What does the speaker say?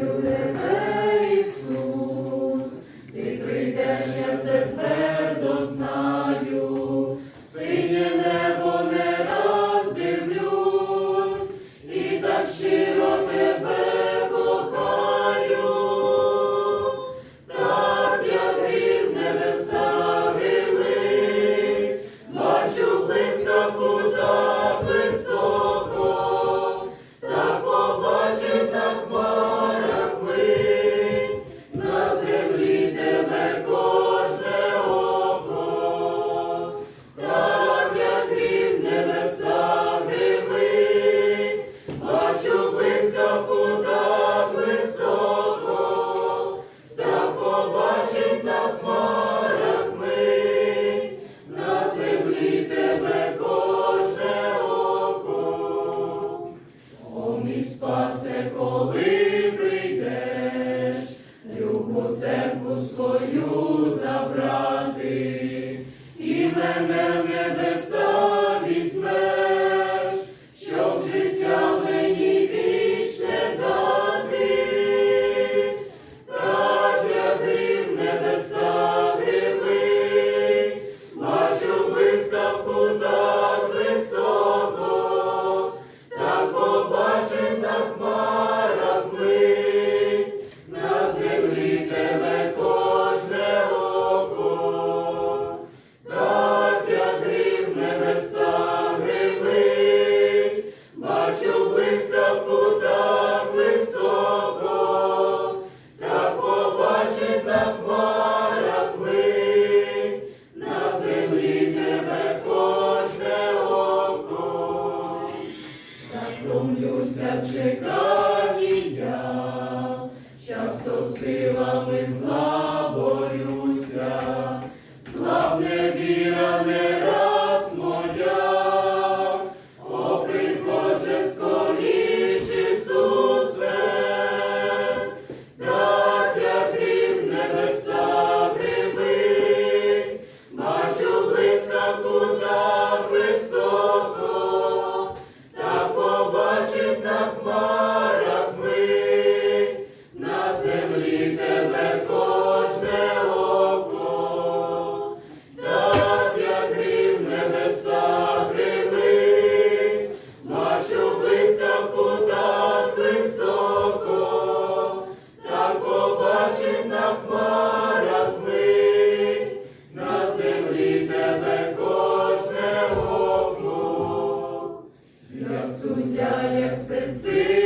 тебе, Ісус, ти прийдеш, я це Отче, коли прийдеш, любу церкву свою забрати і мене в небеса. Country grows. Lord. Всесильний.